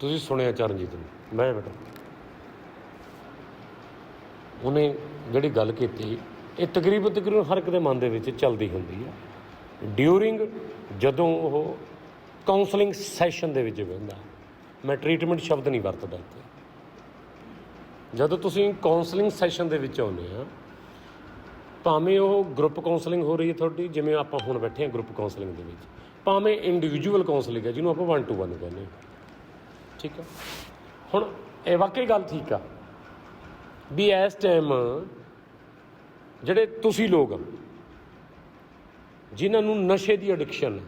ਤੁਸੀਂ ਸੁਣਿਆ ਚਰਨਜੀਤ ਨੂੰ? ਮੈਂ ਬੇਟਾ। ਉਹਨੇ ਜਿਹੜੀ ਗੱਲ ਕੀਤੀ, ਇਹ ਤਕਰੀਬਨ ਤਕਰੀਬਨ ਹਰ ਇੱਕ ਦੇ ਮਨ ਦੇ ਵਿੱਚ ਚੱਲਦੀ ਹੁੰਦੀ ਹੈ ਡਿਊਰਿੰਗ ਜਦੋਂ ਉਹ ਕਾਉਂਸਲਿੰਗ ਸੈਸ਼ਨ ਦੇ ਵਿੱਚ ਬਹਿੰਦਾ, ਮੈਂ ਟ੍ਰੀਟਮੈਂਟ ਸ਼ਬਦ ਨਹੀਂ ਵਰਤਦਾ ਇੱਥੇ। ਜਦੋਂ ਤੁਸੀਂ ਕਾਉਂਸਲਿੰਗ ਸੈਸ਼ਨ ਦੇ ਵਿੱਚ ਆਉਂਦੇ ਆ, ਭਾਵੇਂ ਉਹ ਗਰੁੱਪ ਕਾਉਂਸਲਿੰਗ ਹੋ ਰਹੀ ਹੈ ਤੁਹਾਡੀ, ਜਿਵੇਂ ਆਪਾਂ ਹੁਣ ਬੈਠੇ ਹਾਂ ਗਰੁੱਪ ਕਾਉਂਸਲਿੰਗ ਦੇ ਵਿੱਚ, ਭਾਵੇਂ ਇੰਡੀਵਿਜੂਅਲ ਕਾਉਂਸਲਿੰਗ ਹੈ, ਜਿਹਨੂੰ ਆਪਾਂ 1 ਟੂ 1 ਕਹਿੰਦੇ ਹਾਂ ਠੀਕ ਆ ਹੁਣ ਇਹ ਵਾਕਈ ਗੱਲ ਠੀਕ ਆ ਵੀ ਇਸ ਟਾਈਮ ਜਿਹੜੇ ਤੁਸੀਂ ਲੋਕ ਜਿਨ੍ਹਾਂ ਨੂੰ ਨਸ਼ੇ ਦੀ ਐਡਿਕਸ਼ਨ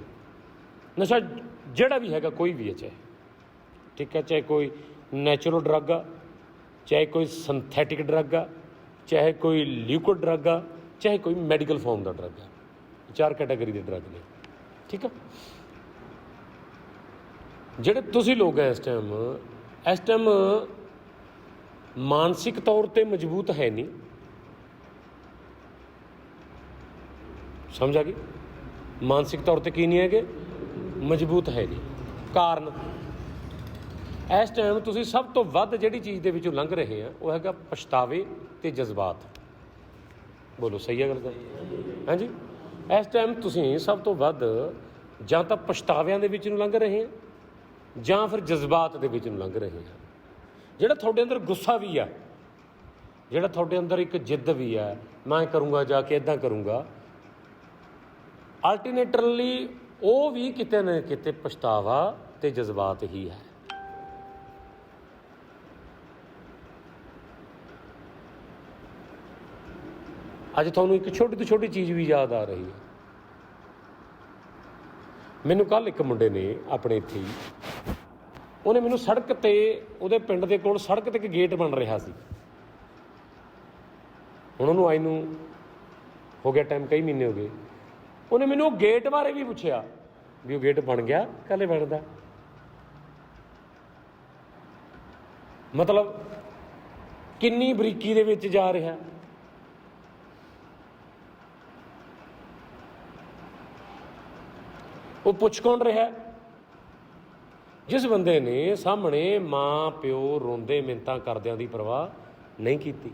ਨਸ਼ਾ ਜਿਹੜਾ ਵੀ ਹੈਗਾ, ਕੋਈ ਵੀ ਹੈ ਚਾਹੇ ਠੀਕ ਹੈ, ਚਾਹੇ ਕੋਈ ਨੈਚੁਰਲ ਡਰੱਗ ਆ, ਚਾਹੇ ਕੋਈ ਸਿੰਥੈਟਿਕ ਡਰੱਗ ਆ, ਚਾਹੇ ਕੋਈ ਲਿਕੁਇਡ ਡਰੱਗ ਆ, ਚਾਹੇ ਕੋਈ ਮੈਡੀਕਲ ਫਾਰਮ ਦਾ ਡਰੱਗ ਆ, ਚਾਰ ਕੈਟਾਗਰੀ ਦੇ ਡਰੱਗ ਨੇ, ਠੀਕ ਆ ਜਿਹੜੇ ਤੁਸੀਂ ਲੋਕ ਹੈ ਇਸ ਟਾਈਮ ਇਸ ਟਾਈਮ ਮਾਨਸਿਕ ਤੌਰ ਤੇ ਮਜ਼ਬੂਤ ਹੈ ਨਹੀਂ। ਸਮਝ ਆ ਗਈ? ਮਾਨਸਿਕ ਤੌਰ ਤੇ ਕੀ ਨਹੀਂ ਹੈਗੇ? ਮਜ਼ਬੂਤ ਹੈ ਨਹੀਂ। ਕਾਰਨ। ਇਸ ਟਾਈਮ ਤੁਸੀਂ ਸਭ ਤੋਂ ਵੱਧ ਜਿਹੜੀ ਚੀਜ਼ ਦੇ ਵਿੱਚੋਂ ਲੰਘ ਰਹੇ ਆ, ਉਹ ਹੈਗਾ ਪਛਤਾਵੇ ਤੇ ਜਜ਼ਬਾਤ। ਬੋਲੋ, ਸਹੀ ਹੈ ਗੱਲ ਤਾਂ? ਹਾਂਜੀ? ਇਸ ਟਾਈਮ ਤੁਸੀਂ ਸਭ ਤੋਂ ਵੱਧ ਜਾਂ ਤਾਂ ਪਛਤਾਵਿਆਂ ਦੇ ਵਿੱਚ ਨੂੰ ਲੰਘ ਰਹੇ ਆ ਜਾਂ ਫਿਰ ਜਜ਼ਬਾਤ ਦੇ ਵਿੱਚ ਨੂੰ ਲੰਘ ਰਹੇ ਆ ਜਿਹੜਾ ਤੁਹਾਡੇ ਅੰਦਰ ਗੁੱਸਾ ਵੀ ਆ, ਜਿਹੜਾ ਤੁਹਾਡੇ ਅੰਦਰ ਇੱਕ ਜਿੱਦ ਵੀ ਆ, ਮੈਂ ਕਰੂੰਗਾ ਜਾ ਕੇ ਇਦਾਂ ਕਰੂੰਗਾ ਅਲਟਰਨੇਟਲੀ ਉਹ ਵੀ ਕਿਤੇ ਨਾ ਕਿਤੇ ਪਛਤਾਵਾ ਤੇ ਜਜ਼ਬਾਤ ਹੀ ਹੈ। ਅੱਜ ਤੁਹਾਨੂੰ ਇੱਕ ਛੋਟੀ ਤੋਂ ਛੋਟੀ ਚੀਜ਼ ਵੀ ਯਾਦ ਆ ਰਹੀ ਹੈ। ਮੈਨੂੰ ਕੱਲ ਇੱਕ ਮੁੰਡੇ ਨੇ ਆਪਣੇ ਇੱਥੇ ਹੀ। ਉਹਨੇ ਮੈਨੂੰ ਸੜਕ ਤੇ, ਉਹਦੇ ਪਿੰਡ ਦੇ ਕੋਲ ਸੜਕ ਤੇ ਇੱਕ ਗੇਟ ਬਣ ਰਿਹਾ ਸੀ। ਹੁਣ ਉਹਨੂੰ ਆਈ ਨੂੰ ਹੋ ਗਿਆ ਟਾਈਮ ਕਈ ਮਹੀਨੇ ਹੋ ਗਏ। ਉਹਨੇ ਮੈਨੂੰ ਉਹ ਗੇਟ ਬਾਰੇ ਵੀ ਪੁੱਛਿਆ ਵੀ ਉਹ ਗੇਟ ਬਣ ਗਿਆ ਕੱਲੇ ਬਣਦਾ। ਮਤਲਬ ਕਿੰਨੀ ਬਰੀਕੀ ਦੇ ਵਿੱਚ ਜਾ ਰਿਹਾ। ਉਹ ਪੁੱਛ ਕੌਣ ਰਿਹਾ? ਜਿਸ ਬੰਦੇ ਨੇ ਸਾਹਮਣੇ ਮਾਂ, ਪਿਓ ਰੋਂਦੇ ਮਿੰਤਾਂ ਕਰਦਿਆਂ ਦੀ ਪਰਵਾਹ ਨਹੀਂ ਕੀਤੀ।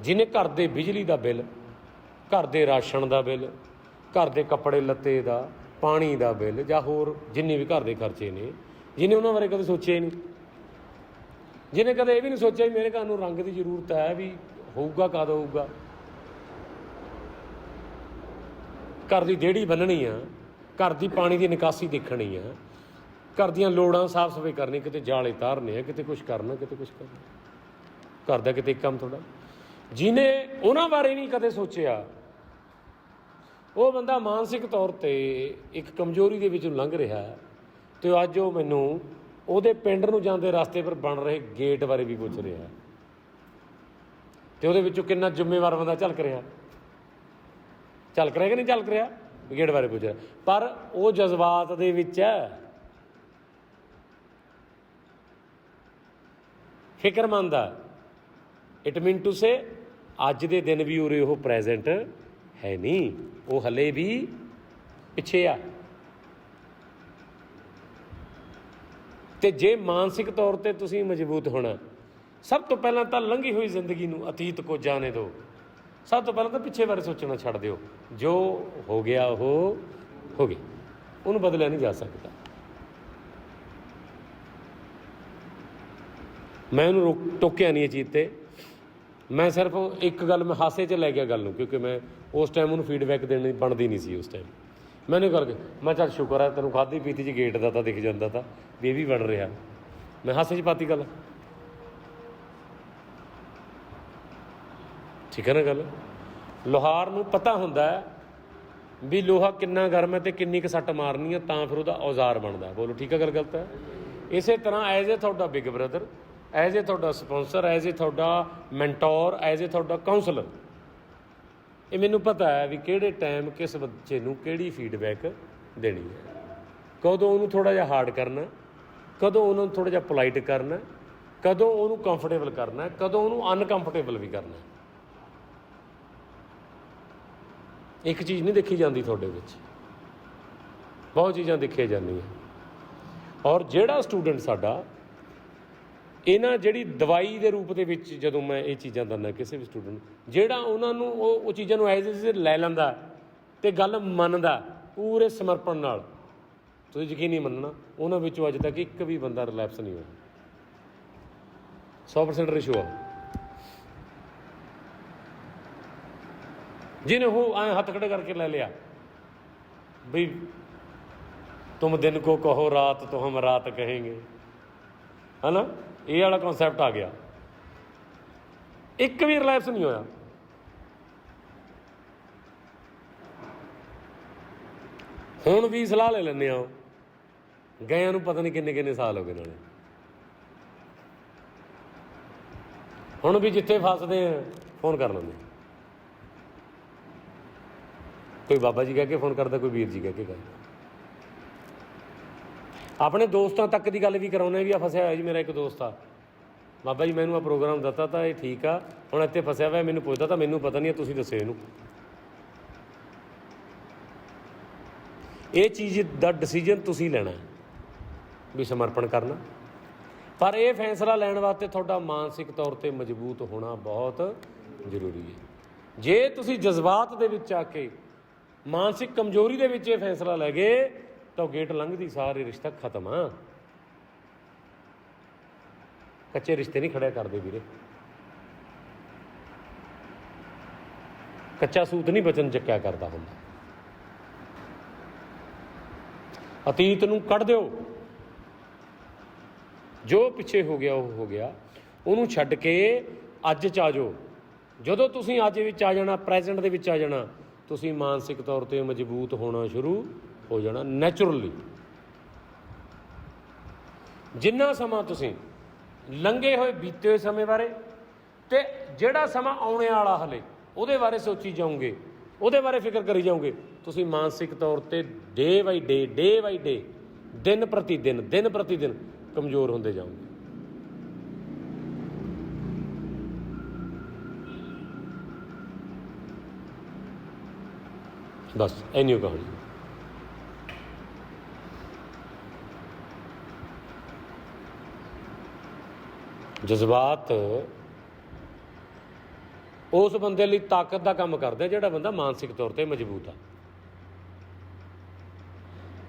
ਜਿਨੇ ਘਰ ਦੇ ਬਿਜਲੀ ਦਾ ਬਿੱਲ, ਘਰ ਦੇ ਰਾਸ਼ਨ ਦਾ ਬਿੱਲ, ਘਰ ਦੇ ਕੱਪੜੇ ਲੱਤੇ ਦਾ, ਪਾਣੀ ਦਾ ਬਿੱਲ ਜਾਂ ਹੋਰ ਜਿੰਨੇ ਵੀ ਘਰ ਦੇ ਖਰਚੇ ਨੇ ਜਿਨੇ ਉਹਨਾਂ ਬਾਰੇ ਕਦੇ ਸੋਚਿਆ ਹੀ ਨਹੀਂ। ਜਿਨੇ ਕਦੇ ਇਹ ਵੀ ਨਹੀਂ ਸੋਚਿਆ ਵੀ ਮੇਰੇ ਘਰ ਨੂੰ ਰੰਗ ਦੀ ਜ਼ਰੂਰਤ ਹੈ ਵੀ ਹੋਊਗਾ ਕਦ ਹੋਊਗਾ। ਘਰ ਦੀ ਡੇੜੀ ਬੰਨਣੀ ਆ ਘਰ ਦੀ ਪਾਣੀ ਦੀ ਨਿਕਾਸੀ ਦੇਖਣੀ ਆ। ਘਰ ਦੀਆਂ ਲੋੜਾਂ ਸਾਫ਼ ਸਫ਼ਾਈ ਕਰਨੀ, ਕਿਤੇ ਜਾਲੇ ਤਾਰਨੇ ਆ, ਕਿਤੇ ਕੁਝ ਕਰਨਾ, ਕਿਤੇ ਕੁਝ ਕਰਨਾ। ਘਰ ਦਾ ਕਿਤੇ ਇੱਕ ਕੰਮ ਥੋੜਾ ਜਿਨੇ ਉਹਨਾਂ ਬਾਰੇ ਨਹੀਂ ਕਦੇ ਸੋਚਿਆ, ਉਹ ਬੰਦਾ ਮਾਨਸਿਕ ਤੌਰ ਤੇ ਇੱਕ ਕਮਜ਼ੋਰੀ ਦੇ ਵਿੱਚੋਂ ਲੰਘ ਰਿਹਾ ਹੈ। ਤੇ ਅੱਜ ਉਹ ਮੈਨੂੰ ਉਹਦੇ ਪਿੰਡ ਨੂੰ ਜਾਂਦੇ ਰਸਤੇ ਪਰ ਬਣ ਰਹੇ ਗੇਟ ਬਾਰੇ ਵੀ ਪੁੱਛ ਰਿਹਾ ਹੈ। ਤੇ ਉਹਦੇ ਵਿੱਚੋਂ ਕਿੰਨਾ ਜ਼ਿੰਮੇਵਾਰ ਬੰਦਾ ਝਲਕ ਰਿਹਾ ਝਲਕ ਰਿਹਾ ਕਿ ਨਹੀਂ ਝਲਕ ਰਿਹਾ? ਗੇਟ ਬਾਰੇ ਪੁੱਛ ਰਿਹਾ ਪਰ ਉਹ ਜਜ਼ਬਾਤ ਦੇ ਵਿੱਚ ਹੈ। ਫਿਕਰਮੰਦ ਆ। ਇਟ ਮੀਨ ਟੂ ਸੇ ਅੱਜ ਦੇ ਦਿਨ ਵੀ ਉਰੇ ਉਹ ਪ੍ਰੈਜ਼ੈਂਟ ਹੈ ਨਹੀਂ। ਉਹ ਹਲੇ ਵੀ ਪਿੱਛੇ ਆ। ਤੇ ਜੇ ਮਾਨਸਿਕ ਤੌਰ ਤੇ ਤੁਸੀਂ ਮਜ਼ਬੂਤ ਹੋਣਾ, ਸਭ ਤੋਂ ਪਹਿਲਾਂ ਤਾਂ ਲੰਘੀ ਹੋਈ ਜ਼ਿੰਦਗੀ ਨੂੰ ਅਤੀਤ ਕੋ ਜਾਣੇ ਦਿਓ ਸਭ ਤੋਂ ਪਹਿਲਾਂ ਤਾਂ ਪਿੱਛੇ ਬਾਰੇ ਸੋਚਣਾ ਛੱਡ ਦਿਓ। ਜੋ ਹੋ ਗਿਆ, ਉਹ ਹੋ ਗਿਆ। ਉਹਨੂੰ ਬਦਲਿਆ ਨਹੀਂ ਜਾ ਸਕਦਾ। ਮੈਂ ਉਹਨੂੰ ਰੋਕ- ਟੋਕਿਆ ਨਹੀਂ ਇਹ ਚੀਜ਼ ਤੇ। ਮੈਂ ਸਿਰਫ ਇੱਕ ਗੱਲ, ਮੈਂ ਹਾਸੇ 'ਚ ਲੈ ਗਿਆ ਗੱਲ ਨੂੰ, ਕਿਉਂਕਿ ਮੈਂ ਉਸ ਟਾਈਮ ਉਹਨੂੰ ਫੀਡਬੈਕ ਦੇਣੀ ਬਣਦੀ ਨਹੀਂ ਸੀ ਉਸ ਟਾਈਮ ਮੈਨੂੰ ਕਰਕੇ, ਮੈਂ ਚੱਲ ਸ਼ੁਕਰ ਹੈ ਤੈਨੂੰ ਖਾਦੀ ਪੀਤੀ 'ਚ ਗੇਟ ਦਾ ਤਾਂ ਦਿਖ ਜਾਂਦਾ ਤਾਂ, ਵੀ ਇਹ ਵੀ ਬਣ ਰਿਹਾ। ਮੈਂ ਹਾਸੇ 'ਚ ਪਾਤੀ ਗੱਲ। ਠੀਕ ਹੈ ਨਾ ਗੱਲ? ਲੋਹਾਰ ਨੂੰ ਪਤਾ ਹੁੰਦਾ ਹੈ ਵੀ ਲੋਹਾ ਕਿੰਨਾ ਗਰਮ ਹੈ ਤੇ ਕਿੰਨੀ ਕੁ ਸੱਟ ਮਾਰਨੀ ਹੈ, ਤਾਂ ਫਿਰ ਉਹਦਾ ਔਜ਼ਾਰ ਬਣਦਾ ਬੋਲੋ, ਠੀਕ ਹੈ ਗੱਲ ਗਲਤ ਹੈ? ਇਸੇ ਤਰ੍ਹਾਂ ਐਜ਼ ਏ ਤੁਹਾਡਾ ਬਿਗ ਬ੍ਰਦਰ, ਐਜ਼ ਏ ਤੁਹਾਡਾ ਸਪਾਂਸਰ, ਐਜ਼ ਏ ਤੁਹਾਡਾ ਮੈਂਟੋਰ, ਐਜ਼ ਏ ਤੁਹਾਡਾ ਕਾਉਂਸਲਰ, ਇਹ ਮੈਨੂੰ ਪਤਾ ਹੈ ਵੀ ਕਿਹੜੇ ਟਾਈਮ ਕਿਸ ਬੱਚੇ ਨੂੰ ਕਿਹੜੀ ਫੀਡਬੈਕ ਦੇਣੀ ਹੈ। ਕਦੋਂ ਉਹਨੂੰ ਥੋੜਾ ਜਿਹਾ ਹਾਰਡ ਕਰਨਾ, ਕਦੋਂ ਉਹਨੂੰ ਥੋੜਾ ਜਿਹਾ ਪੋਲਾਈਟ ਕਰਨਾ, ਕਦੋਂ ਉਹਨੂੰ ਕੰਫਰਟੇਬਲ ਕਰਨਾ, ਕਦੋਂ ਉਹਨੂੰ ਅਨਕੰਫਰਟੇਬਲ ਵੀ ਕਰਨਾ। ਇੱਕ ਚੀਜ਼ ਨਹੀਂ ਦੇਖੀ ਜਾਂਦੀ ਤੁਹਾਡੇ ਵਿੱਚ। ਬਹੁਤ ਚੀਜ਼ਾਂ ਦੇਖੀਆਂ ਜਾਂਦੀਆਂ। ਔਰ ਜਿਹੜਾ ਸਟੂਡੈਂਟ ਸਾਡਾ, ਇਹਨਾਂ ਜਿਹੜੀ ਦਵਾਈ ਦੇ ਰੂਪ ਦੇ ਵਿੱਚ ਜਦੋਂ ਮੈਂ ਇਹ ਚੀਜ਼ਾਂ ਦਿੰਦਾ ਕਿਸੇ ਵੀ ਸਟੂਡੈਂਟ ਨੂੰ, ਜਿਹੜਾ ਉਹਨਾਂ ਨੂੰ ਉਹ ਉਹ ਚੀਜ਼ਾਂ ਨੂੰ ਐਜ਼ ਇਟ ਲੈ ਲੈਂਦਾ ਤੇ ਗੱਲ ਮੰਨਦਾ ਪੂਰੇ ਸਮਰਪਣ ਨਾਲ। ਤੁਸੀਂ ਯਕੀਨ ਨਹੀਂ ਮੰਨਣਾ, ਉਹਨਾਂ ਵਿੱਚੋਂ ਅੱਜ ਤੱਕ ਇੱਕ ਵੀ ਬੰਦਾ ਰਿਲੈਪਸ ਨਹੀਂ ਹੋਇਆ। 100% ਰੇਸ਼ੋ ਆ। ਜਿਹਨੇ ਉਹ ਐ ਹੱਥ ਖੜੇ ਕਰਕੇ ਲੈ ਲਿਆ ਵੀ ਤੁਮ ਦਿਨ ਕੋ ਕਹੋ ਰਾਤ ਤੋਂ ਹਮ ਰਾਤ ਕहेंगे ਨਾ ਇਹ ਵਾਲਾ ਕਨਸੈਪਟ ਆ ਗਿਆ। ਇੱਕ ਵੀ ਰਿਲੈਪਸ ਨਹੀਂ ਹੋਇਆ। ਹੁਣ ਵੀ ਸਲਾਹ ਲੈ ਲੈਂਦੇ ਆ ਗਇਆਂ ਨੂੰ ਪਤਾ ਨਹੀਂ ਕਿੰਨੇ ਕਿੰਨੇ ਸਾਲ ਹੋ ਗਏ ਨਾਲੇ। ਹੁਣ ਵੀ ਜਿੱਥੇ ਫਸਦੇ ਆ, ਫੋਨ ਕਰ ਲੈਂਦੇ ਕੋਈ ਬਾਬਾ ਜੀ ਕਹਿ ਕੇ ਫੋਨ ਕਰਦਾ, ਕੋਈ ਵੀਰ ਜੀ ਕਹਿ ਕੇ ਕਰਦਾ ਆਪਣੇ ਦੋਸਤਾਂ ਤੱਕ ਦੀ ਗੱਲ ਵੀ ਕਰਾਉਨੇ ਵੀ ਆ ਫਸਿਆ ਹੋਇਆ ਜੀ, ਮੇਰਾ ਇੱਕ ਦੋਸਤ ਆ। ਬਾਬਾ ਜੀ, ਮੈਨੂੰ ਆ ਪ੍ਰੋਗਰਾਮ ਦਿੱਤਾ ਤਾਂ ਇਹ ਠੀਕ ਆ। ਹੁਣ ਇੱਥੇ ਫਸਿਆ ਹੋਇਆ, ਮੈਨੂੰ ਪੁੱਛਦਾ ਤਾਂ ਮੈਨੂੰ ਪਤਾ ਨਹੀਂ ਤੁਸੀਂ ਦੱਸਿਓ ਇਹਨੂੰ। ਇਹ ਚੀਜ਼ ਦਾ ਡਿਸੀਜਨ ਤੁਸੀਂ ਲੈਣਾ ਵੀ ਸਮਰਪਣ ਕਰਨਾ। ਪਰ ਇਹ ਫੈਸਲਾ ਲੈਣ ਵਾਸਤੇ ਤੁਹਾਡਾ ਮਾਨਸਿਕ ਤੌਰ ਤੇ ਮਜ਼ਬੂਤ ਹੋਣਾ ਬਹੁਤ ਜ਼ਰੂਰੀ ਹੈ। ਜੇ ਤੁਸੀਂ ਜਜ਼ਬਾਤ ਦੇ ਵਿੱਚ ਆ ਕੇ ਮਾਨਸਿਕ ਕਮਜ਼ੋਰੀ ਦੇ ਵਿੱਚ ਇਹ ਫੈਸਲਾ ਲੈ ਗਏ ਤਾਂ ਉਹ ਗੇਟ ਲੰਘਦੀ, ਸਾਰੇ ਰਿਸ਼ਤਾ ਖਤਮ। ਆ ਕੱਚੇ ਰਿਸ਼ਤੇ ਨਹੀਂ ਖੜਿਆ ਕਰਦੇ ਵੀਰੇ। ਕੱਚਾ ਸੂਤ ਨਹੀਂ ਬਚਨ ਚੱਕਿਆ ਕਰਦਾ ਹੁੰਦਾ। ਅਤੀਤ ਨੂੰ ਕੱਢ ਦਿਓ। ਜੋ ਪਿੱਛੇ ਹੋ ਗਿਆ, ਉਹ ਹੋ ਗਿਆ। ਉਹਨੂੰ ਛੱਡ ਕੇ ਅੱਜ ਚ ਆ ਜਾਓ। ਜਦੋਂ ਤੁਸੀਂ ਅੱਜ ਵਿੱਚ ਆ ਜਾਣਾ ਪ੍ਰੈਜ਼ੈਂਟ ਦੇ ਵਿੱਚ ਆ ਜਾਣਾ ਤੁਸੀਂ ਮਾਨਸਿਕ ਤੌਰ ਤੇ ਮਜ਼ਬੂਤ ਹੋਣਾ ਸ਼ੁਰੂ ਹੋ ਜਾਣਾ ਨੇਚਰਲੀ ਜਿੰਨਾ ਸਮਾਂ ਤੁਸੀਂ ਲੰਘੇ ਹੋਏ, ਬੀਤੇ ਹੋਏ ਸਮੇਂ ਬਾਰੇ ਤੇ ਜਿਹੜਾ ਸਮਾਂ ਆਉਣੇ ਵਾਲਾ ਹਲੇ, ਉਹਦੇ ਬਾਰੇ ਸੋਚੀ ਜਾਓਗੇ, ਉਹਦੇ ਬਾਰੇ ਫਿਕਰ ਕਰੀ ਜਾਓਗੇ, ਤੁਸੀਂ ਮਾਨਸਿਕ ਤੌਰ ਤੇ ਡੇ ਬਾਈ ਡੇ ਡੇ ਬਾਈ ਡੇ ਦਿਨ ਪ੍ਰਤੀ ਦਿਨ ਦਿਨ ਪ੍ਰਤੀ ਦਿਨ ਕਮਜ਼ੋਰ ਹੁੰਦੇ ਜਾਓਗੇ। ਬਸ ਐਨੀ ਓ ਕਹਾਣੀ। ਜਜ਼ਬਾਤ ਉਸ ਬੰਦੇ ਲਈ ਤਾਕਤ ਦਾ ਕੰਮ ਕਰਦੇ ਜਿਹੜਾ ਬੰਦਾ ਮਾਨਸਿਕ ਤੌਰ ਤੇ ਮਜ਼ਬੂਤ ਆ।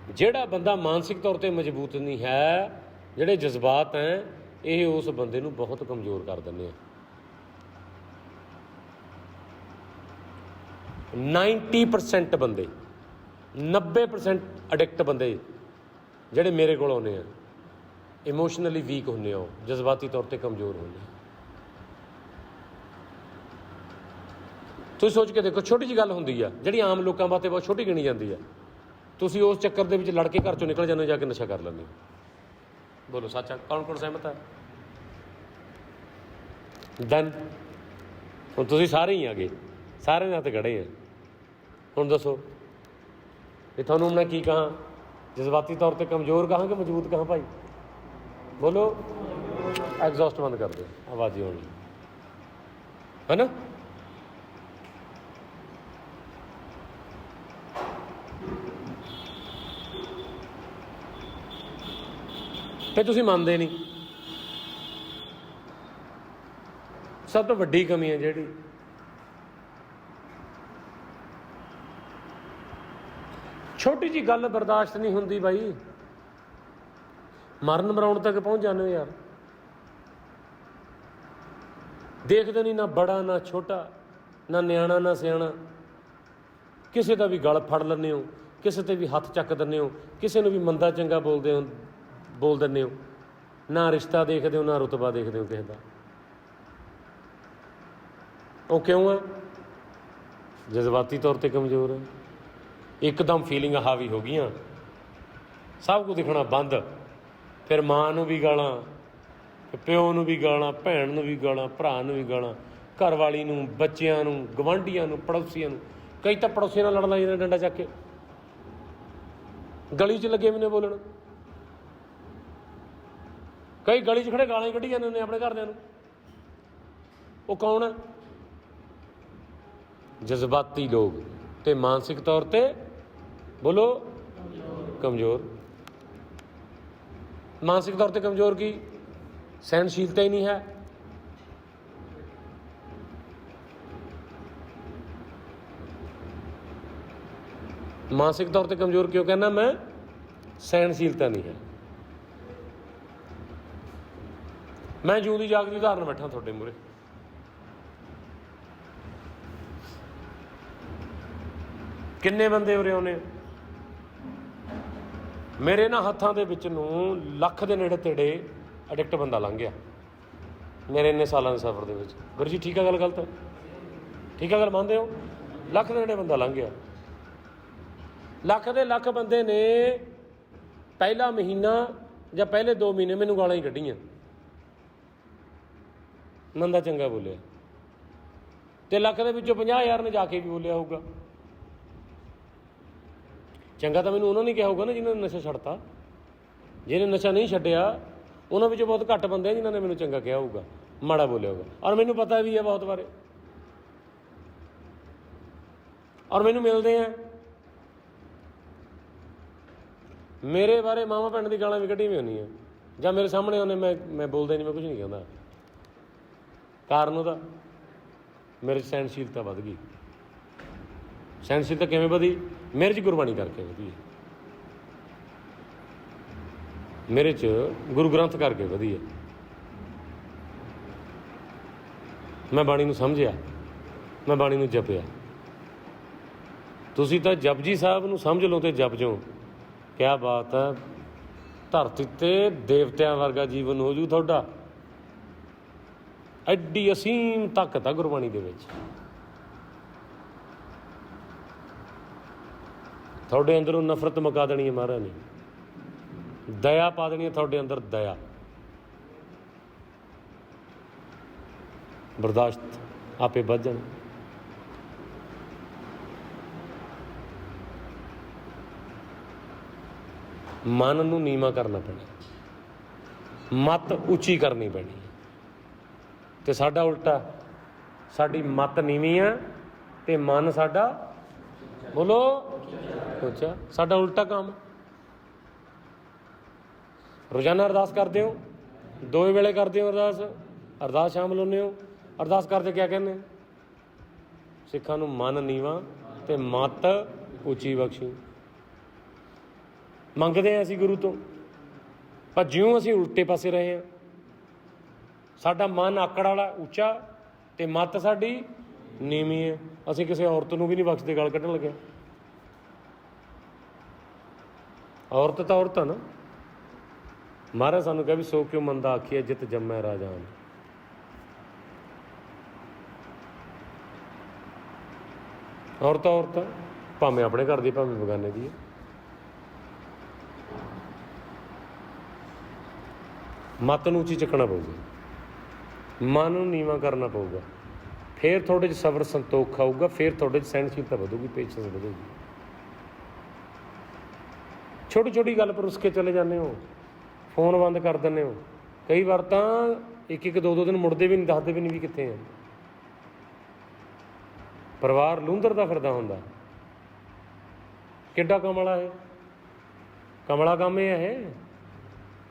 ਜਿਹੜਾ ਬੰਦਾ ਮਾਨਸਿਕ ਤੌਰ ਤੇ ਮਜ਼ਬੂਤ ਨਹੀਂ ਹੈ, ਜਿਹੜੇ ਜਜ਼ਬਾਤ ਹੈ, ਇਹ ਉਸ ਬੰਦੇ ਨੂੰ ਬਹੁਤ ਕਮਜ਼ੋਰ ਕਰ ਦਿੰਦੇ ਆ। 90% ਬੰਦੇ 90% ਐਡਿਕਟ ਬੰਦੇ ਜਿਹੜੇ ਮੇਰੇ ਕੋਲ ਆਉਂਦੇ ਆ। ਇਮੋਸ਼ਨਲੀ ਵੀਕ ਹੁੰਦੇ ਆ ਜਜ਼ਬਾਤੀ ਤੌਰ ਤੇ ਕਮਜ਼ੋਰ ਹੁੰਦੇ ਆ। ਤੁਸੀਂ ਸੋਚ ਕੇ ਦੇਖੋ, ਛੋਟੀ ਜੀ ਗੱਲ ਹੁੰਦੀ ਆ, ਜਿਹੜੀ ਆਮ ਲੋਕਾਂ ਵਾਸਤੇ ਬਹੁਤ ਛੋਟੀ ਗਿਣੀ ਜਾਂਦੀ ਆ। ਤੁਸੀਂ ਉਸ ਚੱਕਰ ਦੇ ਵਿੱਚ ਲੜ ਕੇ ਘਰ ਚੋਂ ਨਿਕਲ ਜਾਂਦੇ ਹੋ, ਜਾ ਕੇ ਨਸ਼ਾ ਕਰ ਲੈਂਦੇ ਹੋ। ਬੋਲੋ, ਸੱਚਾ ਕੌਣ ਕੌਣ ਸਹਿਮਤ ਹੈ ਦਨ ਹੁਣ ਤੁਸੀਂ ਸਾਰੇ ਹੀ ਆਗੇ ਸਾਰੇ ਨਾਲ ਤੇ ਖੜੇ ਆ। ਹੁਣ ਦੱਸੋ। ਇਹ ਤੁਹਾਨੂੰ ਮੈਂ ਕੀ ਕਹਾਂ? ਜਜ਼ਬਾਤੀ ਤੌਰ ਤੇ ਕਮਜ਼ੋਰ ਕਹਾਂ ਕਿ ਮਜ਼ਬੂਤ ਕਹਾਂ ਭਾਈ? ਬੋਲੋ। ਐਗਜ਼ੌਸਟ ਬੰਦ ਕਰ ਦਿਓ। ਆਵਾਜ਼ ਹੀ ਹੋਣੀ ਹੈ ਨਾ ਤੇ ਤੁਸੀਂ ਮੰਨਦੇ ਨਹੀਂ। ਸਭ ਤੋਂ ਵੱਡੀ ਕਮੀ ਹੈ ਜਿਹੜੀ ਛੋਟੀ ਜੀ ਗੱਲ ਬਰਦਾਸ਼ਤ ਨਹੀਂ ਹੁੰਦੀ ਬਾਈ। ਮਰਨ ਮਰਾਉਣ ਤੱਕ ਪਹੁੰਚ ਜਾਂਦੇ ਹੋ ਯਾਰ। ਦੇਖਦੇ ਨਹੀਂ ਨਾ ਬੜਾ, ਨਾ ਛੋਟਾ, ਨਾ ਨਿਆਣਾ, ਨਾ ਸਿਆਣਾ। ਕਿਸੇ ਦਾ ਵੀ ਗਲ ਫੜ ਲੈਂਦੇ ਹੋ, ਕਿਸੇ ਤੇ ਵੀ ਹੱਥ ਚੱਕ ਦਿੰਦੇ ਹੋ, ਕਿਸੇ ਨੂੰ ਵੀ ਮੰਦਾ ਚੰਗਾ ਬੋਲਦੇ ਹੋ, ਬੋਲ ਦਿੰਦੇ ਹੋ। ਨਾ ਰਿਸ਼ਤਾ ਦੇਖਦੇ ਹੋ, ਨਾ ਰੁਤਬਾ ਦੇਖਦੇ ਹੋ ਕਿਸੇ ਦਾ। ਉਹ ਕਿਉਂ ਹੈ ਜਜ਼ਬਾਤੀ ਤੌਰ ਤੇ ਕਮਜ਼ੋਰ ਹੈ ਇੱਕਦਮ ਫੀਲਿੰਗ ਹਾਵੀ ਹੋ ਗਈਆਂ। ਸਭ ਕੁਝ ਦਿਖਣਾ ਬੰਦ। ਫਿਰ ਮਾਂ ਨੂੰ ਵੀ ਗਾਲਾਂ ਪਿਓ ਨੂੰ ਵੀ ਗਾਲਾਂ, ਭੈਣ ਨੂੰ ਵੀ ਗਾਲਾਂ, ਭਰਾ ਨੂੰ ਵੀ ਗਾਲਾਂ ਘਰ ਵਾਲੀ ਨੂੰ, ਬੱਚਿਆਂ ਨੂੰ, ਗਵਾਂਢੀਆਂ ਨੂੰ, ਪੜੋਸੀਆਂ ਨੂੰ। ਕਈ ਤਾਂ ਪੜੋਸੀਆਂ ਨਾਲ ਲੜਨ ਲੱਗ ਜਾਂਦੇ ਡੰਡਾ ਚੱਕ ਕੇ। ਗਲੀ 'ਚ ਲੱਗੇ ਮੈਨੇ ਬੋਲਣ। ਕਈ ਗਲੀ 'ਚ ਖੜੇ ਗਾਲਾਂ ਹੀ ਕੱਢੀ ਜਾਂਦੇ ਨੇ ਆਪਣੇ ਘਰਦਿਆਂ ਨੂੰ। ਉਹ ਕੌਣ ਹੈ ਜਜ਼ਬਾਤੀ ਲੋਕ ਤੇ ਮਾਨਸਿਕ ਤੌਰ ਤੇ ਬੋਲੋ। ਕਮਜ਼ੋਰ। ਮਾਨਸਿਕ ਤੌਰ ਤੇ ਕਮਜ਼ੋਰ ਕੀ? ਸਹਿਣਸ਼ੀਲਤਾ ਹੀ ਨਹੀਂ ਹੈ। ਮਾਨਸਿਕ ਤੌਰ ਤੇ ਕਮਜ਼ੋਰ ਕਿਉਂ ਕਹਿੰਦਾ ਮੈਂ? ਸਹਿਣਸ਼ੀਲਤਾ ਨਹੀਂ ਹੈ। ਮੈਂ ਜਿਉਂਦੀ ਜਾਗਦੀ ਉਦਾਹਰਨ ਬੈਠਾ ਤੁਹਾਡੇ ਮੂਰੇ ਕਿੰਨੇ ਬੰਦੇ ਉਰੇ ਆਉਨੇ ਮੇਰੇ ਨਾ ਹੱਥਾਂ ਦੇ ਵਿੱਚ ਨੂੰ ਲੱਖ ਦੇ ਨੇੜੇ ਤੇੜੇ ਐਡਿਕਟ ਬੰਦਾ ਲੰਘ ਗਿਆ। ਮੇਰੇ ਇੰਨੇ ਸਾਲਾਂ ਦੇ ਸਫ਼ਰ ਦੇ ਵਿੱਚ। ਗੁਰੂ ਜੀ, ਠੀਕ ਆ ਗੱਲ ਗਲਤ? ਹੈ ਠੀਕ ਆ ਗੱਲ, ਮੰਨਦੇ ਹੋ? ਲੱਖ ਦੇ ਨੇੜੇ ਬੰਦਾ ਲੰਘ ਗਿਆ। ਲੱਖ ਦੇ ਲੱਖ ਬੰਦੇ ਨੇ ਪਹਿਲਾ ਮਹੀਨਾ ਜਾਂ ਪਹਿਲੇ 2 ਮਹੀਨੇ ਮੈਨੂੰ ਗਾਲਾਂ ਹੀ ਕੱਢੀਆਂ। ਨੰਦਾ ਚੰਗਾ ਬੋਲਿਆ। ਤੇ ਲੱਖ ਦੇ ਵਿੱਚੋਂ 50000 ਨੇ ਜਾ ਕੇ ਵੀ ਬੋਲਿਆ ਹੋਊਗਾ। ਚੰਗਾ ਤਾਂ ਮੈਨੂੰ ਉਹਨਾਂ ਨੇ ਕਿਹਾ ਹੋਊਗਾ ਨਾ ਜਿਨ੍ਹਾਂ ਨੇ ਨਸ਼ਾ ਛੱਡਤਾ। ਜਿਹਨੇ ਨਸ਼ਾ ਨਹੀਂ ਛੱਡਿਆ, ਉਹਨਾਂ ਵਿੱਚੋਂ ਬਹੁਤ ਘੱਟ ਬੰਦੇ ਆ ਜਿਨ੍ਹਾਂ ਨੇ ਮੈਨੂੰ ਚੰਗਾ ਕਿਹਾ ਹੋਊਗਾ, ਮਾੜਾ ਬੋਲਿਆ ਹੋਊਗਾ। ਔਰ ਮੈਨੂੰ ਪਤਾ ਵੀ ਹੈ ਬਹੁਤ ਬਾਰੇ। ਔਰ ਮੈਨੂੰ ਮਿਲਦੇ ਆ। ਮੇਰੇ ਬਾਰੇ ਮਾਮਾ ਪਿੰਡ ਦੀ ਗਾਲਾਂ ਵੀ ਕੱਢੀ ਵੀ ਹੁੰਦੀਆਂ ਜਾਂ ਮੇਰੇ ਸਾਹਮਣੇ ਉਹਨੇ ਮੈਂ ਮੈਂ ਬੋਲਦਾ ਨਹੀਂ, ਮੈਂ ਕੁਝ ਨਹੀਂ ਕਹਿੰਦਾ। ਕਾਰਨ ਉਹਦਾ। ਮੇਰੇ ਸਹਿਣਸ਼ੀਲਤਾ ਵੱਧ ਗਈ। ਸਹਿਣਸ਼ੀਲਤਾ ਕਿਵੇਂ ਵਧੀ? ਮੇਰੇ 'ਚ ਗੁਰਬਾਣੀ ਕਰਕੇ ਵਧੀ ਹੈ। ਮੇਰੇ 'ਚ ਗੁਰੂ ਗ੍ਰੰਥ ਕਰਕੇ ਵਧੀ ਹੈ। ਮੈਂ ਬਾਣੀ ਨੂੰ ਸਮਝਿਆ, ਮੈਂ ਬਾਣੀ ਨੂੰ ਜਪਿਆ। ਤੁਸੀਂ ਤਾਂ ਜਪਜੀ ਸਾਹਿਬ ਨੂੰ ਸਮਝ ਲਓ ਤੇ ਜਪ ਜੋ ਕਿਆ ਬਾਤ ਹੈ, ਧਰਤੀ ਤੇ ਦੇਵਤਿਆਂ ਵਰਗਾ ਜੀਵਨ ਹੋ ਜੂ ਤੁਹਾਡਾ। ਐਡੀ ਅਸੀਮ ਤਾਕਤ ਆ ਗੁਰਬਾਣੀ ਦੇ ਵਿੱਚ। ਤੁਹਾਡੇ ਅੰਦਰੋਂ ਨਫ਼ਰਤ ਮੁਕਾ ਦੇਣੀ ਹੈ ਮਹਾਰਾਜ ਨੇ। ਦਇਆ ਪਾ ਦੇਣੀ ਹੈ ਤੁਹਾਡੇ ਅੰਦਰ ਦਇਆ। ਬਰਦਾਸ਼ਤ ਆਪੇ ਵੱਧ ਜਾਣਾ। ਮਨ ਨੂੰ ਨੀਵਾ ਕਰਨਾ ਪੈਣਾ। ਮਤ ਉੱਚੀ ਕਰਨੀ ਪੈਣੀ ਤੇ ਸਾਡਾ ਉਲਟਾ, ਸਾਡੀ ਮਤ ਨੀਵੀਂ ਆ ਤੇ ਮਨ ਸਾਡਾ, ਬੋਲੋ ਉੱਚਾ ਸਾਡਾ ਉਲਟਾ ਕੰਮ। ਰੋਜ਼ਾਨਾ ਅਰਦਾਸ ਕਰਦੇ ਹੋ, ਦੋ ਵੇਲੇ ਕਰਦੇ ਹੋ ਅਰਦਾਸ ਅਰਦਾਸ ਸ਼ਾਮਲ ਹੁੰਦੇ ਹੋ। ਅਰਦਾਸ ਕਰਦੇ ਕਿਆ ਕਹਿੰਦੇ? ਸਿੱਖਾਂ ਨੂੰ ਮਨ ਨੀਵਾ ਤੇ ਮਤ ਉੱਚੀ ਬਖਸ਼ੀ। ਮੰਗਦੇ ਆ ਅਸੀਂ ਗੁਰੂ ਤੋਂ, ਪਰ ਜਿਉਂ ਅਸੀਂ ਉਲਟੇ ਪਾਸੇ ਰਹੇ ਹਾਂ, ਸਾਡਾ ਮਨ ਆਕੜ ਵਾਲਾ, ਉੱਚਾ ਤੇ ਮਤ ਸਾਡੀ ਨੀਵੀਂ ਹੈ। ਅਸੀਂ ਕਿਸੇ ਔਰਤ ਨੂੰ ਵੀ ਨਹੀਂ ਬਖਸ਼ਦੇ, ਗੱਲ ਕੱਢਣ ਲੱਗਿਆ ਔਰਤ ਤਾਂ ਔਰਤ ਆ ਨਾ। ਮਹਾਰਾਜ ਸਾਨੂੰ ਕਹੇ ਵੀ ਸੋ ਕਿਉਂ ਮੰਦਾ ਆਖੀਏ ਜਿਤ ਜੰਮੈ ਰਾਜਾਨ। ਔਰਤ ਔਰਤ ਭਾਵੇਂ ਆਪਣੇ ਘਰ ਦੀ, ਭਾਵੇਂ ਬਗਾਨੇ ਦੀ ਹੈ ਮਤ ਨੂੰ ਉੱਚੀ ਚੱਕਣਾ ਪਊਗਾ। ਮਨ ਨੂੰ ਨੀਵਾ ਕਰਨਾ ਪਊਗਾ। ਫਿਰ ਤੁਹਾਡੇ 'ਚ ਸਬਰ ਸੰਤੋਖ ਆਊਗਾ, ਫਿਰ ਤੁਹਾਡੇ 'ਚ ਸਹਿਣਸ਼ੀਲਤਾ ਵਧੂਗੀ ਪੇਸ਼ੈਂਸ ਵਧੂਗੀ। ਛੋਟੀ ਛੋਟੀ ਗੱਲ ਪਰ ਉਸਕੇ ਚਲੇ ਜਾਂਦੇ ਹੋ। ਫੋਨ ਬੰਦ ਕਰ ਦਿੰਦੇ ਹੋ। ਕਈ ਵਾਰ ਤਾਂ ਇੱਕ ਇੱਕ ਦੋ ਦੋ ਦਿਨ ਮੁੜਦੇ ਵੀ ਨਹੀਂ, ਦੱਸਦੇ ਵੀ ਨਹੀਂ ਵੀ ਕਿੱਥੇ ਆ। ਪਰਿਵਾਰ ਲੂੰਦਰ ਦਾ ਫਿਰਦਾ ਹੁੰਦਾ। ਕਿੱਡਾ ਕਮਲਾ ਹੈ? ਕਮਲਾ ਕੰਮ ਇਹ ਹੈ।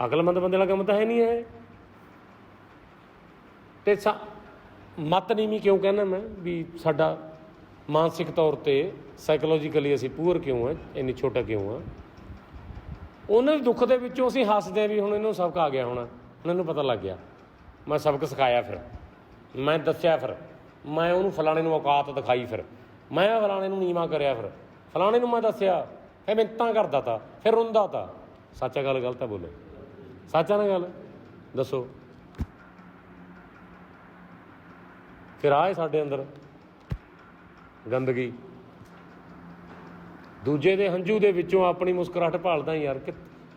ਅਕਲਮੰਦ ਬੰਦੇ ਦਾ ਕੰਮ ਤਾਂ ਹੈ ਨਹੀਂ ਹੈ ਤੇ ਸਾ- ਮਤ ਨੀਵੀਂ ਕਿਉਂ ਕਹਿੰਦਾ ਮੈਂ ਵੀ ਸਾਡਾ ਮਾਨਸਿਕ ਤੌਰ ਤੇ ਸਾਈਕੋਲੋਜੀਕਲੀ ਅਸੀਂ ਪੂਰ ਕਿਉਂ ਹੈ ਇੰਨੀ ਛੋਟਾ ਕਿਉਂ ਆ? ਉਹਨਾਂ ਦੇ ਦੁੱਖ ਦੇ ਵਿੱਚੋਂ ਅਸੀਂ ਹੱਸਦੇ ਆ ਵੀ ਹੁਣ ਇਹਨੂੰ ਸਬਕ ਆ ਗਿਆ ਹੋਣਾ, ਹੁਣ ਇਹਨੂੰ ਪਤਾ ਲੱਗ ਗਿਆ। ਮੈਂ ਸਬਕ ਸਿਖਾਇਆ ਫਿਰ। ਮੈਂ ਦੱਸਿਆ ਫਿਰ। ਮੈਂ ਉਹਨੂੰ ਫਲਾਣੇ ਨੂੰ ਔਕਾਤ ਦਿਖਾਈ ਫਿਰ। ਮੈਂ ਫਲਾਣੇ ਨੂੰ ਨੀਵਾ ਕਰਿਆ ਫਿਰ। ਫਲਾਣੇ ਨੂੰ ਮੈਂ ਦੱਸਿਆ, ਫਿਰ ਮਿੰਤਾਂ ਕਰਦਾ ਤਾ, ਫਿਰ ਰੋਂਦਾ ਤਾ। ਸੱਚਾ ਗੱਲ, ਗਲਤ ਹੈ ਬੋਲੋ। ਸੱਚਾ ਨਾ ਗੱਲ? ਦੱਸੋ। ਫਿਰ ਆਏ ਸਾਡੇ ਅੰਦਰ ਗੰਦਗੀ। ਦੂਜੇ ਦੇ ਹੰਝੂ ਦੇ ਵਿੱਚੋਂ ਆਪਣੀ ਮੁਸਕਰਾਹਟ ਭਾਲਦਾ ਯਾਰ, ਕਿ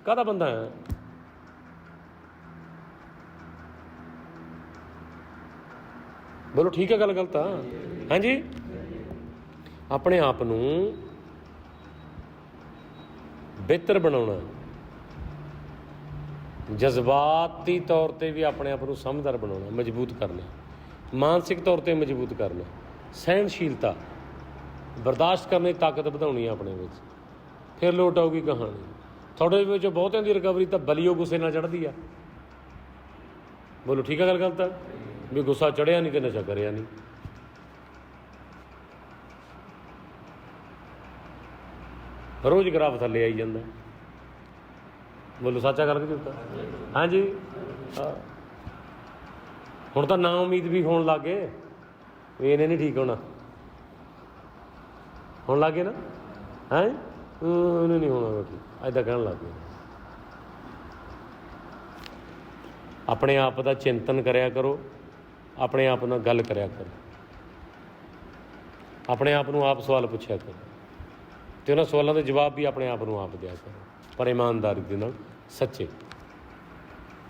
ਕਾਹਦਾ ਬੰਦਾ ਹੈ? ਬੋਲੋ, ਠੀਕ ਹੈ ਗੱਲ ਗਲਤ ਆ ਹਾਂਜੀ? ਆਪਣੇ ਆਪ ਨੂੰ ਬਿਹਤਰ ਬਣਾਉਣਾ। ਜਜ਼ਬਾਤੀ ਤੌਰ ਤੇ ਵੀ ਆਪਣੇ ਆਪ ਨੂੰ ਸਮਝਦਾਰ ਬਣਾਉਣਾ, ਮਜ਼ਬੂਤ ਕਰਨਾ। ਮਾਨਸਿਕ ਤੌਰ ਤੇ ਮਜ਼ਬੂਤ ਕਰਨਾ। ਸਹਿਣਸ਼ੀਲਤਾ। ਬਰਦਾਸ਼ਤ ਕਰਨ ਦੀ ਤਾਕਤ ਵਧਾਉਣੀ ਹੈ ਆਪਣੇ ਵਿੱਚ। ਫਿਰ ਲੋਟ ਆਊਗੀ ਕਹਾਣੀ। ਤੁਹਾਡੇ ਵਿੱਚ ਬਹੁਤਿਆਂ ਦੀ ਰਿਕਵਰੀ ਤਾਂ ਬਲੀਓ ਗੁੱਸੇ ਨਾਲ ਚੜ੍ਹਦੀ ਆ। ਬੋਲੋ, ਠੀਕ ਆ ਗੱਲ ਗਲਤ ਆ ਵੀ ਗੁੱਸਾ ਚੜਿਆ ਨਹੀਂ ਤੇ ਨਸ਼ਾ ਕਰਿਆ ਨਹੀਂ। ਰੋਜ਼ ਗ੍ਰਾਫ ਥੱਲੇ ਆਈ ਜਾਂਦਾ। ਬੋਲੋ, ਸੱਚਾ ਗੱਲ ਕਿ ਝੂਠਾ ਹਾਂਜੀ? ਹੁਣ ਤਾਂ ਨਾ ਉਮੀਦ ਵੀ ਹੋਣ ਲੱਗੇ ਵੀ ਇਹਨੇ ਨਹੀਂ ਠੀਕ ਹੋਣਾ। ਹੁਣ ਲੱਗੇ ਨਾ? ਹੈ? ਉਹਨੇ ਨਹੀਂ ਹੋਣਾ ਗਾ ਐਦਾਂ ਕਹਿਣ ਲੱਗ ਗਏ। ਆਪਣੇ ਆਪ ਦਾ ਚਿੰਤਨ ਕਰਿਆ ਕਰੋ। ਆਪਣੇ ਆਪ ਨਾਲ ਗੱਲ ਕਰਿਆ ਕਰੋ। ਆਪਣੇ ਆਪ ਨੂੰ ਆਪ ਸਵਾਲ ਪੁੱਛਿਆ ਕਰੋ। ਤੇ ਉਹਨਾਂ ਸਵਾਲਾਂ ਦੇ ਜਵਾਬ ਵੀ ਆਪਣੇ ਆਪ ਨੂੰ ਆਪ ਦਿਆ ਕਰੋ। ਪਰ ਇਮਾਨਦਾਰੀ ਦੇ ਨਾਲ ਸੱਚੇ।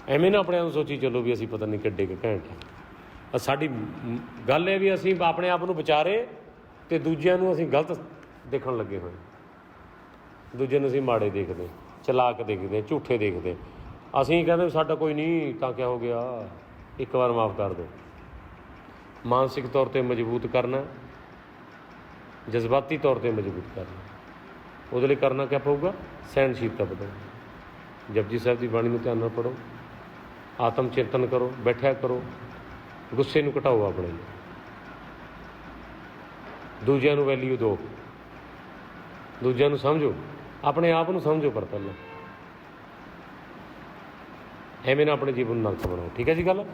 ਐਵੇਂ ਨਾ ਆਪਣੇ ਆਪ ਨੂੰ ਸੋਚੀ ਚੱਲੋ ਵੀ ਅਸੀਂ ਪਤਾ ਨਹੀਂ ਕਿੱਡੇ ਕੁ ਘੈਂਟ ਆ। ਸਾਡੀ ਗੱਲ ਇਹ ਵੀ ਅਸੀਂ ਆਪਣੇ ਆਪ ਨੂੰ ਵਿਚਾਰੇ ਤੇ ਦੂਜਿਆਂ ਨੂੰ ਅਸੀਂ ਗਲਤ ਦੇਖਣ ਲੱਗੇ ਹੋਏ ਦੂਜੇ ਨੂੰ ਅਸੀਂ ਮਾੜੇ ਦੇਖਦੇ ਚਲਾਕ ਦੇਖਦੇ ਝੂਠੇ ਦੇਖਦੇ ਅਸੀਂ ਕਹਿੰਦੇ ਵੀ ਸਾਡਾ ਕੋਈ ਨਹੀਂ, ਤਾਂ ਕਿਆ ਹੋ ਗਿਆ? ਇੱਕ ਵਾਰ ਮਾਫ ਕਰ ਦਿਓ। ਮਾਨਸਿਕ ਤੌਰ ਤੇ ਮਜ਼ਬੂਤ ਕਰਨਾ, ਜਜ਼ਬਾਤੀ ਤੌਰ ਤੇ ਮਜ਼ਬੂਤ ਕਰਨਾ। ਉਹਦੇ ਲਈ ਕਰਨਾ ਕਿਆ ਪਊਗਾ? ਸਹਿਣਸ਼ੀਲਤਾ ਵਧਾਉਣੀ। ਜਪਜੀ ਸਾਹਿਬ ਦੀ ਬਾਣੀ ਨੂੰ ਧਿਆਨ ਨਾਲ ਪੜੋ ਆਤਮ ਚਿੰਤਨ ਕਰੋ, ਬੈਠਿਆ ਕਰੋ। ਗੁੱਸੇ ਨੂੰ ਘਟਾਓ ਆਪਣੇ ਦੂਜਿਆਂ ਨੂੰ ਵੈਲਿਊ ਦਿਓ। ਦੂਜਿਆਂ ਨੂੰ ਸਮਝੋ। ਆਪਣੇ ਆਪ ਨੂੰ ਸਮਝੋ ਪਰ ਪਹਿਲਾਂ। ਐਵੇਂ ਨਾ ਆਪਣੇ ਜੀਵਨ ਨੂੰ ਨਰਕ ਬਣਾਓ। ਠੀਕ ਹੈ ਜੀ ਗੱਲ?